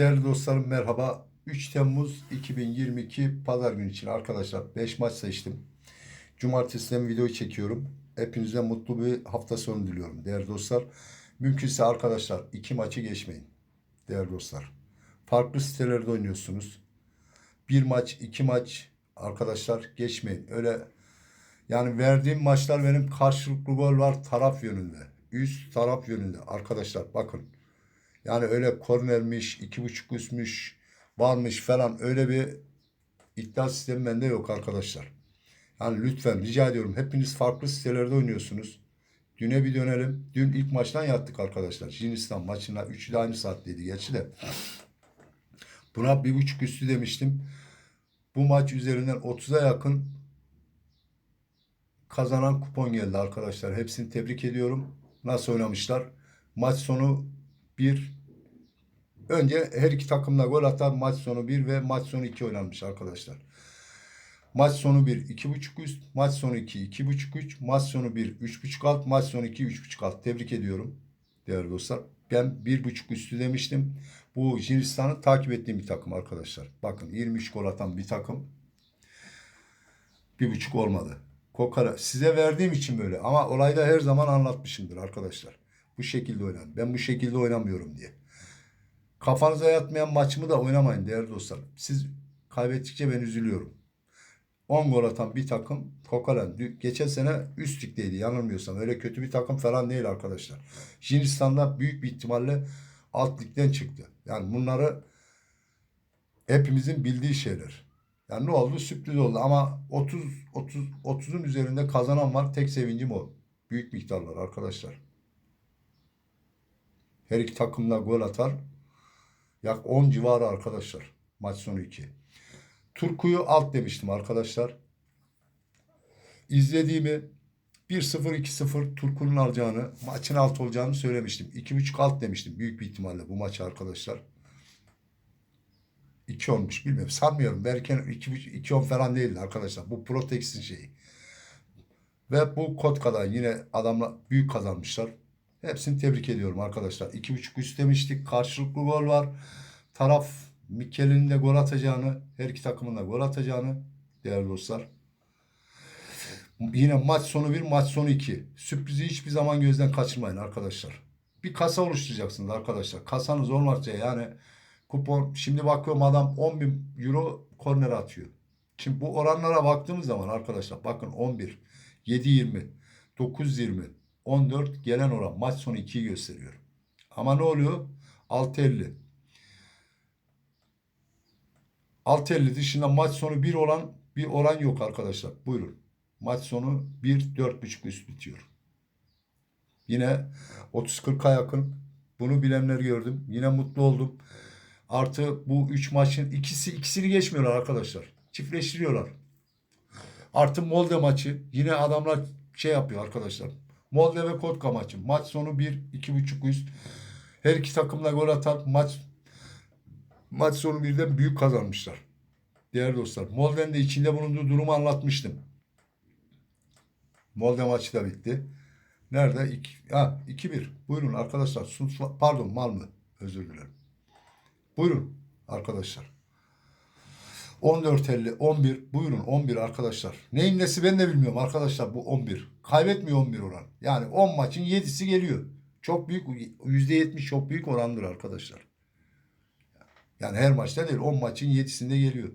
Değerli dostlarım merhaba. 3 Temmuz 2022 Pazar günü için arkadaşlar 5 maç seçtim. Cumartesiden videoyu çekiyorum. Hepinize mutlu bir hafta sonu diliyorum değerli dostlar. Mümkünse arkadaşlar iki maçı geçmeyin değerli dostlar. Farklı sitelerde oynuyorsunuz. Bir maç, iki maç arkadaşlar geçmeyin. Öyle yani verdiğim maçlar benim karşılıklı gol var taraf yönünde. Üst taraf yönünde arkadaşlar bakın. Yani öyle kornermiş, iki buçuk üstmüş, varmış falan öyle bir iddia sistemi bende yok arkadaşlar. Yani lütfen rica ediyorum hepiniz farklı sitelerde oynuyorsunuz. Düne bir dönelim. Dün ilk maçtan yattık arkadaşlar. Hindistan maçına üçü de aynı saatteydi gerçi de. Buna bir buçuk üstü demiştim. Bu maç üzerinden 30'a yakın kazanan kupon geldi arkadaşlar. Hepsini tebrik ediyorum. Nasıl oynamışlar? Maç sonu 1 önce her iki takımda gol atan maç sonu 1 ve maç sonu 2 oynanmış arkadaşlar. Maç sonu 1 2.5 üst, maç sonu 2 2.5 3, maç sonu 1 3.5 alt, maç sonu 2 3.5 alt. Tebrik ediyorum değerli dostlar. Ben 1.5 üstü demiştim. Bu Hindistan'ı takip ettiğim bir takım arkadaşlar. Bakın 23 gol atan bir takım. 1.5 olmadı. Kokara size verdiğim için böyle ama olayda her zaman anlatmışımdır arkadaşlar. Bu şekilde oynayın. Ben bu şekilde oynamıyorum diye. Kafanıza yatmayan maçımı da oynamayın değerli dostlar. Siz kaybettikçe ben üzülüyorum. 10 gol atan bir takım Kokalan. Geçen sene üst ligdeydi yanılmıyorsam. Öyle kötü bir takım falan değil arkadaşlar. Hindistan'da büyük bir ihtimalle alt ligden çıktı. Yani bunları hepimizin bildiği şeyler. Yani ne oldu? Sürpriz oldu ama 30 30 30'un üzerinde kazanan var. Tek sevincim o. Büyük miktarlar arkadaşlar. Her iki takım da gol atar. Yak 10 civarı arkadaşlar. Maç sonu 2. Turku'yu alt demiştim arkadaşlar. İzlediğimi 1-0 2-0 Turku'nun alacağını, maçın alt olacağını söylemiştim. 2.5 alt demiştim büyük bir ihtimalle bu maçı arkadaşlar. 2 olmuş bilmiyorum. Sanmıyorum. Belki 2 10 falan değildi arkadaşlar. Bu Protex'in şeyi. Ve bu Kotka'da yine adamla büyük kazanmışlar. Hepsini tebrik ediyorum arkadaşlar. 2.5 üst demiştik. Karşılıklı gol var. Taraf Mikel'in de gol atacağını, her iki takımın da gol atacağını değerli dostlar. Yine maç sonu 1, maç sonu 2. Sürprizi hiçbir zaman gözden kaçırmayın arkadaşlar. Bir kasa oluşturacaksınız arkadaşlar. Kasanız olmazsa yani kupon şimdi bakıyorum adam 10 bin euro korner atıyor. Şimdi bu oranlara baktığımız zaman arkadaşlar bakın 11, 7-20, 9-20, 14 gelen oran maç sonu 2'yi gösteriyor. Ama ne oluyor? 6-50. 6.50 dışında maç sonu 1 olan bir oran yok arkadaşlar. Buyurun. Maç sonu 1 4.5 üst bitiyor. Yine 30-40'a yakın bunu bilenler gördüm. Yine mutlu oldum. Artı bu 3 maçın ikisi ikisini geçmiyorlar arkadaşlar. Çiftleştiriyorlar. Artı Molde maçı yine adamlar şey yapıyor arkadaşlar. Molde ve Kotka maçı. Maç sonu 1 2.5 üst. Her iki takımla gol atar. Maç maç sonu birden büyük kazanmışlar. Değerli dostlar. Molde'nin de içinde bulunduğu durumu anlatmıştım. Molde maçı da bitti. Nerede? İki, ha, 2-1. Buyurun arkadaşlar. Pardon Malmö. Özür dilerim. Buyurun arkadaşlar. 14.50, 11. Buyurun 11 arkadaşlar. Neyin nesi ben de bilmiyorum arkadaşlar bu 11. Kaybetmiyor 11 oran. Yani 10 maçın 7'si geliyor. Çok büyük, %70 çok büyük orandır arkadaşlar. Yani her maçta değil 10 maçın 7'sinde geliyor.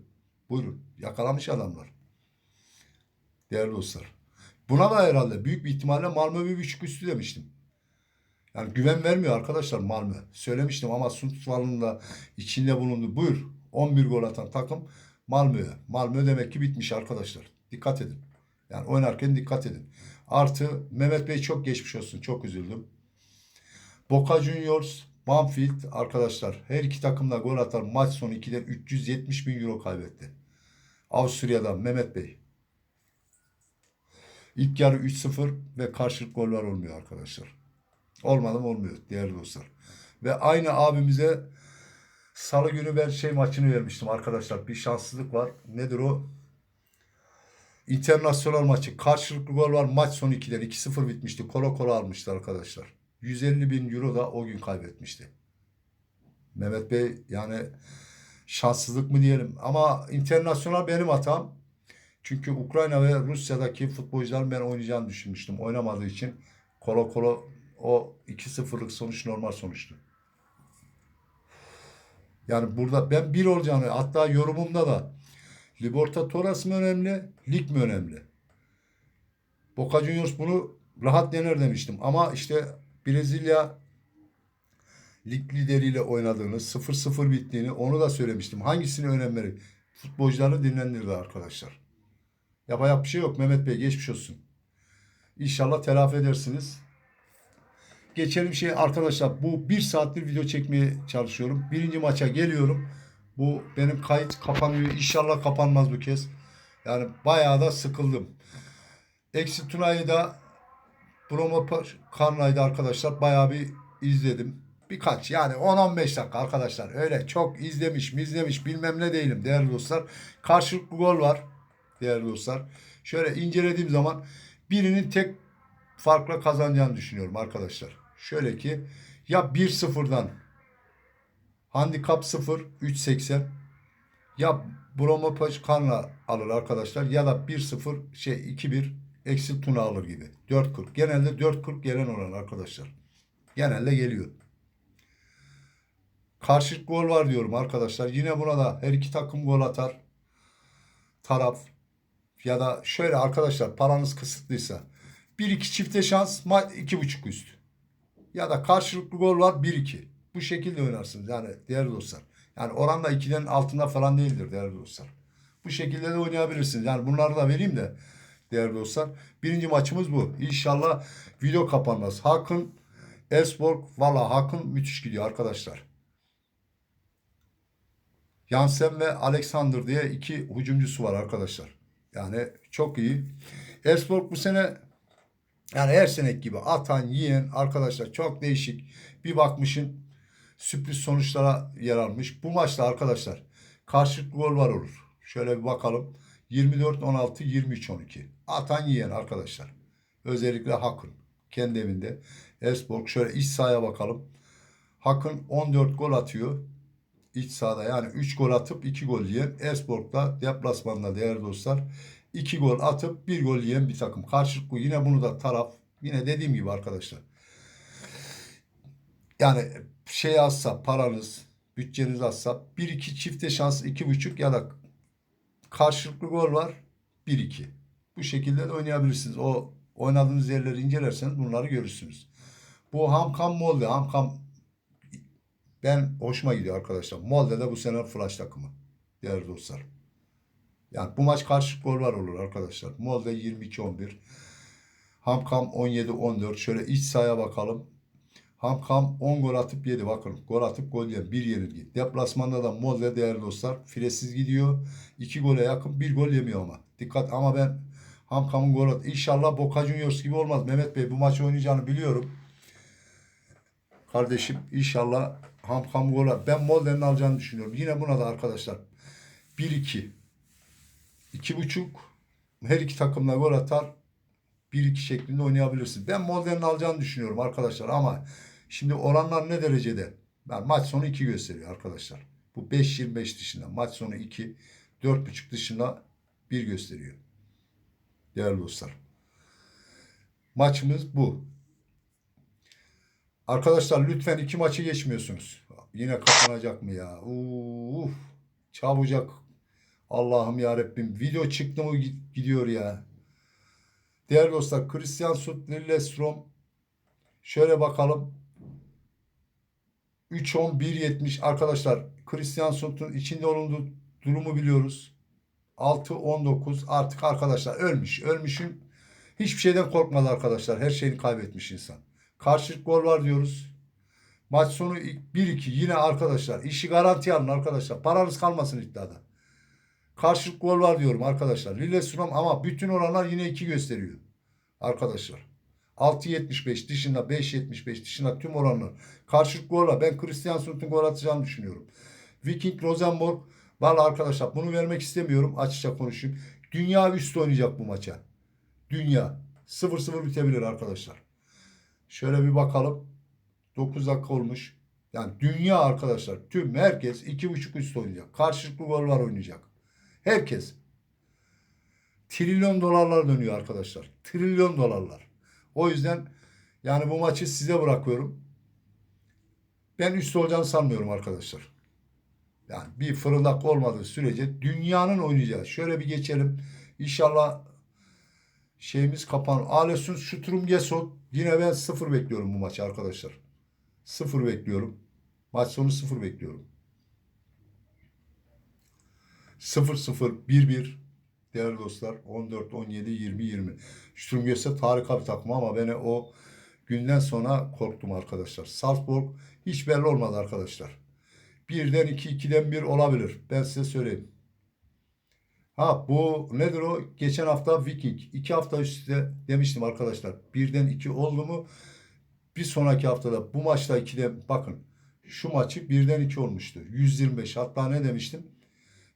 Buyurun yakalamış adamlar. Değerli dostlar. Buna da herhalde büyük bir ihtimalle Malmö bir buçuk üstü demiştim. Yani güven vermiyor arkadaşlar Malmö. Söylemiştim ama Sundsvall'ın da içinde bulundu. Buyur 11 gol atan takım Malmö'ye. Malmö demek ki bitmiş arkadaşlar. Dikkat edin. Yani oynarken dikkat edin. Artı Mehmet Bey çok geçmiş olsun. Çok üzüldüm. Boca Juniors, Banfield arkadaşlar her iki takım da gol atar. Maç sonu 2'den 370 bin euro kaybetti. Avusturya'dan Mehmet Bey. İlk yarı 3-0 ve karşılık goller olmuyor arkadaşlar. Olmadı mı olmuyor değerli dostlar. Ve aynı abimize salı günü ben şey maçını vermiştim arkadaşlar. Bir şanssızlık var. Nedir o? İnternasyonel maçı. Karşılıklı gol var. Maç sonu 2'den 2-0 bitmişti. Kola kola almıştı arkadaşlar. 150 bin euro da o gün kaybetmişti. Mehmet Bey yani şanssızlık mı diyelim ama internasyonel benim hatam. Çünkü Ukrayna ve Rusya'daki futbolcuların ben oynayacağını düşünmüştüm. Oynamadığı için kolo kolo o 2-0'lık sonuç normal sonuçtu. Yani burada ben bir olacağını hatta yorumumda da Libertadores mi önemli, lig mi önemli? Boca Juniors bunu rahat yener demiştim. Ama işte Brezilya lig lideriyle oynadığını, 0-0 bittiğini onu da söylemiştim. Hangisini önem verir? Futbolcuları dinlendirdi arkadaşlar. Yapacak bir şey yok Mehmet Bey geçmiş olsun. İnşallah telafi edersiniz. Geçelim şey arkadaşlar bu bir saattir video çekmeye çalışıyorum. Birinci maça geliyorum. Bu benim kayıt kapanıyor. İnşallah kapanmaz bu kez. Yani bayağı da sıkıldım. Eksi Tuna'yı da Bromo Karnay'da arkadaşlar bayağı bir izledim. Birkaç yani 10-15 dakika arkadaşlar. Öyle çok izlemiş mi izlemiş bilmem ne değilim değerli dostlar. Karşılıklı gol var değerli dostlar. Şöyle incelediğim zaman birinin tek farkla kazanacağını düşünüyorum arkadaşlar. Şöyle ki ya 1-0'dan handikap 0 3.80 ya Bromo Karna alır arkadaşlar ya da 1-0 şey 2-1 eksi Tuna alır gibi. 4.40. Genelde 4.40 gelen oran arkadaşlar. Genelde geliyor. Karşılık gol var diyorum arkadaşlar. Yine buna da her iki takım gol atar. Taraf ya da şöyle arkadaşlar paranız kısıtlıysa 1-2 çifte şans 2.5 üst. Ya da karşılıklı gol var 1-2. Bu şekilde oynarsınız yani değerli dostlar. Yani oran da 2'den altında falan değildir değerli dostlar. Bu şekilde de oynayabilirsiniz. Yani bunları da vereyim de değerli dostlar. Birinci maçımız bu. İnşallah video kapanmaz. Hakan Esborg valla Hakan müthiş gidiyor arkadaşlar. Yansen ve Alexander diye iki hücumcusu var arkadaşlar. Yani çok iyi. Esborg bu sene yani her senek gibi atan, yiyen arkadaşlar çok değişik. Bir bakmışın sürpriz sonuçlara yer almış. Bu maçta arkadaşlar karşılıklı gol var olur. Şöyle bir bakalım. 24-16, 23-12. Atan yiyen arkadaşlar. Özellikle Hakın. Kendi evinde. Esborg şöyle iç sahaya bakalım. Hakın 14 gol atıyor. İç sahada yani 3 gol atıp 2 gol yiyen. Esborg'da deplasmanda değerli dostlar. 2 gol atıp 1 gol yiyen bir takım. Karşılıklı yine bunu da taraf. Yine dediğim gibi arkadaşlar. Yani şey azsa paranız, bütçeniz azsa 1-2 çifte şans 2.5 ya da karşılıklı gol var 1-2. Bu şekilde de oynayabilirsiniz. O oynadığınız yerleri incelerseniz bunları görürsünüz. Bu Hamkam Molde. Hamkam ben hoşuma gidiyor arkadaşlar. Molde de bu sene flash takımı. Değerli dostlar. Yani bu maç karşılıklı gol var olur arkadaşlar. Molde 22-11. Hamkam 17-14. Şöyle iç sahaya bakalım. Hamkam 10 gol atıp yedi. Bakın gol atıp gol yiyen bir yenilgi. Deplasmanda da Molde değerli dostlar. Firesiz gidiyor. 2 gole yakın bir gol yemiyor ama. Dikkat ama ben Hamkam'ın gol at. İnşallah Boca Juniors gibi olmaz. Mehmet Bey bu maçı oynayacağını biliyorum. Kardeşim inşallah Hamkam gol at. Ben Molde'nin alacağını düşünüyorum. Yine buna da arkadaşlar 1-2 2.5 her iki takımla gol atar. 1-2 şeklinde oynayabilirsin. Ben Molde'nin alacağını düşünüyorum arkadaşlar ama şimdi oranlar ne derecede? Ben maç sonu 2 gösteriyor arkadaşlar. Bu 5-25 dışında. Maç sonu 2, 4.5 dışında 1 gösteriyor. Değerli dostlar. Maçımız bu. Arkadaşlar lütfen iki maçı geçmiyorsunuz. Yine kapanacak mı ya? Uf, çabucak. Allah'ım ya Rabbim. Video çıktı mı gidiyor ya. Değerli dostlar Christian Sut Lillestrom şöyle bakalım. 3-10 1-70 arkadaşlar Christian Sut'un içinde bulunduğu durumu biliyoruz. 6-19 artık arkadaşlar ölmüş. Ölmüşün hiçbir şeyden korkmaz arkadaşlar. Her şeyini kaybetmiş insan. Karşılık gol var diyoruz. Maç sonu 1-2 yine arkadaşlar. işi garanti alın arkadaşlar. Paranız kalmasın iddiada. Karşılık gol var diyorum arkadaşlar. Lillestrøm ama bütün oranlar yine 2 gösteriyor. Arkadaşlar. 6.75 dışında 5.75 dışında tüm oranlar. Karşılık gol var. Ben Christian Sundt'un gol atacağını düşünüyorum. Viking Rosenborg Valla arkadaşlar bunu vermek istemiyorum. Açıkça konuşayım. Dünya üstü oynayacak bu maça. Dünya. 0-0 bitebilir arkadaşlar. Şöyle bir bakalım. 9 dakika olmuş. Yani dünya arkadaşlar tüm herkes iki buçuk üst oynayacak. Karşılıklı gol var oynayacak. Herkes. Trilyon dolarlar dönüyor arkadaşlar. Trilyon dolarlar. O yüzden yani bu maçı size bırakıyorum. Ben üst olacağını sanmıyorum arkadaşlar. Yani bir fırıldak olmadığı sürece dünyanın oynayacağı. Şöyle bir geçelim. İnşallah şeyimiz kapan. Alesun Şutrum Gesot. Yine ben sıfır bekliyorum bu maçı arkadaşlar. Sıfır bekliyorum. Maç sonu sıfır bekliyorum. 0-0, 1-1 değerli dostlar. 14, 17, 20, 20. Sturm Gesot harika bir takım ama beni o günden sonra korktum arkadaşlar. Salzburg hiç belli olmadı arkadaşlar. Birden iki, ikiden bir olabilir. Ben size söyleyeyim. Ha bu nedir o? Geçen hafta Viking. iki hafta üstte demiştim arkadaşlar. Birden iki oldu mu bir sonraki haftada bu maçta ikide bakın şu maçı birden iki olmuştu. 125 hatta ne demiştim?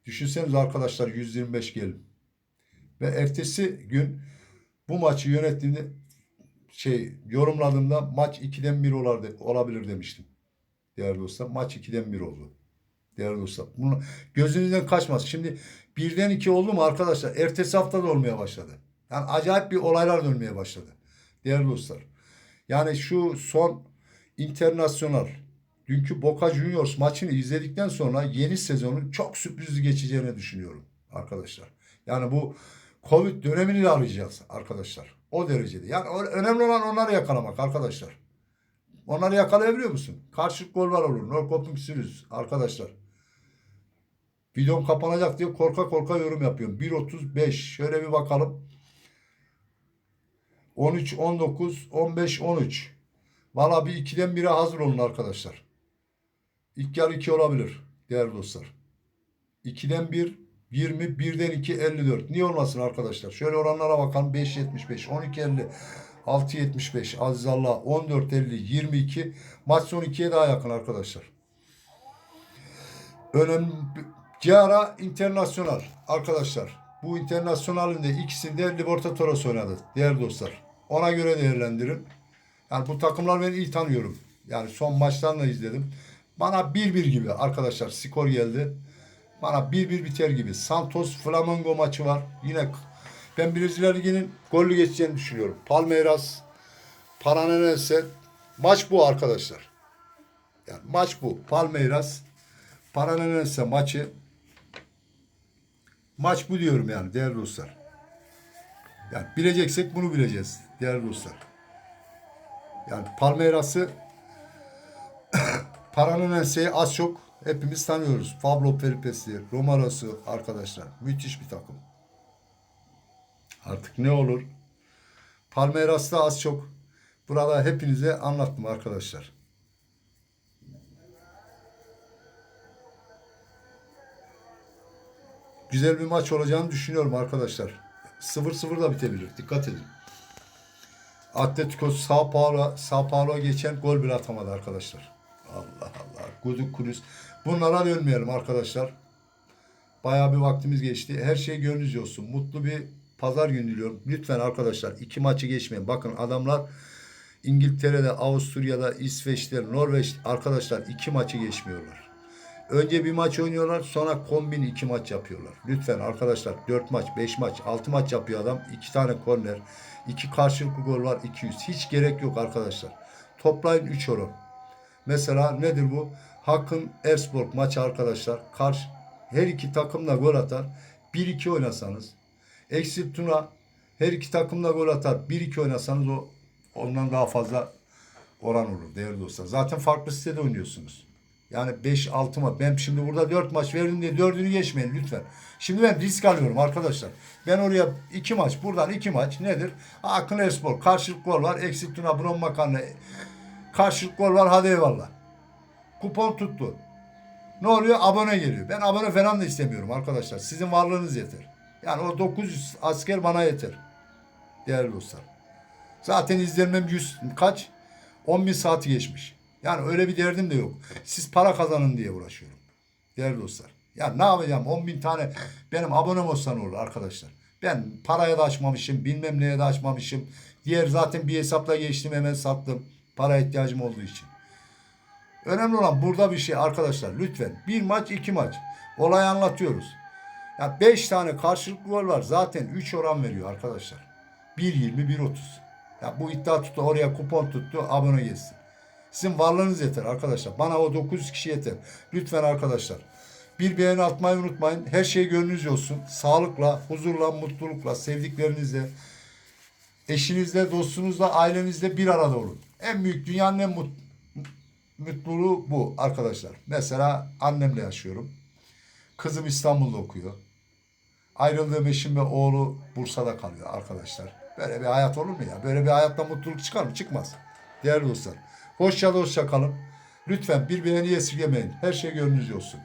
Düşünseniz arkadaşlar 125 gelin. Ve ertesi gün bu maçı yönettiğimde şey yorumladığımda maç 2'den 1 olardı, olabilir demiştim. Değerli dostlar maç 2'den 1 oldu. Değerli dostlar. Bunu gözünüzden kaçmaz. Şimdi birden 2 oldu mu arkadaşlar? Ertesi hafta da olmaya başladı. Yani acayip bir olaylar dönmeye başladı. Değerli dostlar. Yani şu son internasyonel dünkü Boca Juniors maçını izledikten sonra yeni sezonun çok sürprizli geçeceğini düşünüyorum arkadaşlar. Yani bu Covid dönemini de arayacağız arkadaşlar. O derecede. Yani önemli olan onları yakalamak arkadaşlar. Onları yakalayabiliyor musun? Karşılık gol var olur. Norrköping sürüz arkadaşlar. Videom kapanacak diye korka korka yorum yapıyorum. 1.35 şöyle bir bakalım. 13, 19, 15, 13. Valla bir ikiden bire hazır olun arkadaşlar. İlk yarı 2 olabilir değerli dostlar. 2'den 1, 20, 1'den 2, 54. Niye olmasın arkadaşlar? Şöyle oranlara bakalım. 5, 75, 12, 50, 6, 75, Aziz Allah, 14, 50, 22. Maç son 2'ye daha yakın arkadaşlar. Önemli. Ciara Internasyonal arkadaşlar. Bu internasyonalin de ikisinde Libertadores oynadı değerli dostlar. Ona göre değerlendirin. Yani bu takımlar ben iyi tanıyorum. Yani son maçlarını da izledim. Bana 1-1 gibi arkadaşlar skor geldi. Bana 1-1 biter gibi. Santos Flamengo maçı var. Yine ben Brezilya Ligi'nin gollü geçeceğini düşünüyorum. Palmeiras, Paranense maç bu arkadaşlar. Yani maç bu. Palmeiras, Paranense maçı maç bu diyorum yani değerli dostlar. Yani bileceksek bunu bileceğiz değerli dostlar. Yani Palmeiras'ı Paranense'yi az çok hepimiz tanıyoruz. Pablo Peripesi, Romaros'u arkadaşlar. Müthiş bir takım. Artık ne olur? Palmeiras'ta az çok burada hepinize anlattım arkadaşlar. Güzel bir maç olacağını düşünüyorum arkadaşlar. 0-0 da bitebilir. Dikkat edin. Atletico Sao Paulo, Sao Paulo geçen gol bile atamadı arkadaşlar. Guduk Cruz. Bunlara dönmeyelim arkadaşlar. Bayağı bir vaktimiz geçti. Her şey gönlünüzce olsun. Mutlu bir pazar günü diliyorum. Lütfen arkadaşlar iki maçı geçmeyin. Bakın adamlar İngiltere'de, Avusturya'da, İsveç'te, Norveç arkadaşlar iki maçı geçmiyorlar. Önce bir maç oynuyorlar sonra kombin iki maç yapıyorlar. Lütfen arkadaşlar 4 maç, 5 maç, 6 maç yapıyor adam. 2 tane korner, 2 karşılıklı gol var 200. Hiç gerek yok arkadaşlar. Toplayın 3 oran. Mesela nedir bu? Hakkın Erspor maçı arkadaşlar. Karşı her iki takım da gol atar. 1-2 oynasanız. Eksil Tuna her iki takım da gol atar. 1-2 oynasanız o ondan daha fazla oran olur değerli dostlar. Zaten farklı sitede oynuyorsunuz. Yani 5-6 maç. Ben şimdi burada 4 maç verdim diye 4'ünü geçmeyin lütfen. Şimdi ben risk alıyorum arkadaşlar. Ben oraya 2 maç, buradan 2 maç nedir? Akın Espor, karşılık gol var. Eksik Tuna, Bron Makarna, karşılık gol var. Hadi eyvallah. Kupon tuttu. Ne oluyor? Abone geliyor. Ben abone falan da istemiyorum arkadaşlar. Sizin varlığınız yeter. Yani o 900 asker bana yeter. Değerli dostlar. Zaten izlenmem 100 kaç? 10 bin saati geçmiş. Yani öyle bir derdim de yok. Siz para kazanın diye uğraşıyorum. Değerli dostlar. Ya ne yapacağım? 10 bin tane benim abonem olsa ne olur arkadaşlar? Ben paraya da açmamışım, bilmem neye de açmamışım. Diğer zaten bir hesapla geçtim hemen sattım. Para ihtiyacım olduğu için. Önemli olan burada bir şey arkadaşlar. Lütfen bir maç iki maç. Olayı anlatıyoruz. Ya 5 tane karşılıklı gol var. Zaten 3 oran veriyor arkadaşlar. 1.20 1.30. Ya bu iddia tuttu oraya kupon tuttu abone geçsin. Sizin varlığınız yeter arkadaşlar. Bana o 900 kişi yeter. Lütfen arkadaşlar. Bir beğeni atmayı unutmayın. Her şey gönlünüz olsun. Sağlıkla, huzurla, mutlulukla, sevdiklerinizle, eşinizle, dostunuzla, ailenizle bir arada olun. En büyük dünyanın en mut- mutluluğu bu arkadaşlar. Mesela annemle yaşıyorum. Kızım İstanbul'da okuyor. Ayrıldığım eşim ve oğlu Bursa'da kalıyor arkadaşlar. Böyle bir hayat olur mu ya? Böyle bir hayatta mutluluk çıkar mı? Çıkmaz. Değerli dostlar. Hoşça hoşça kalın. Lütfen bir beğeni esirgemeyin. Her şey gönlünüzce olsun.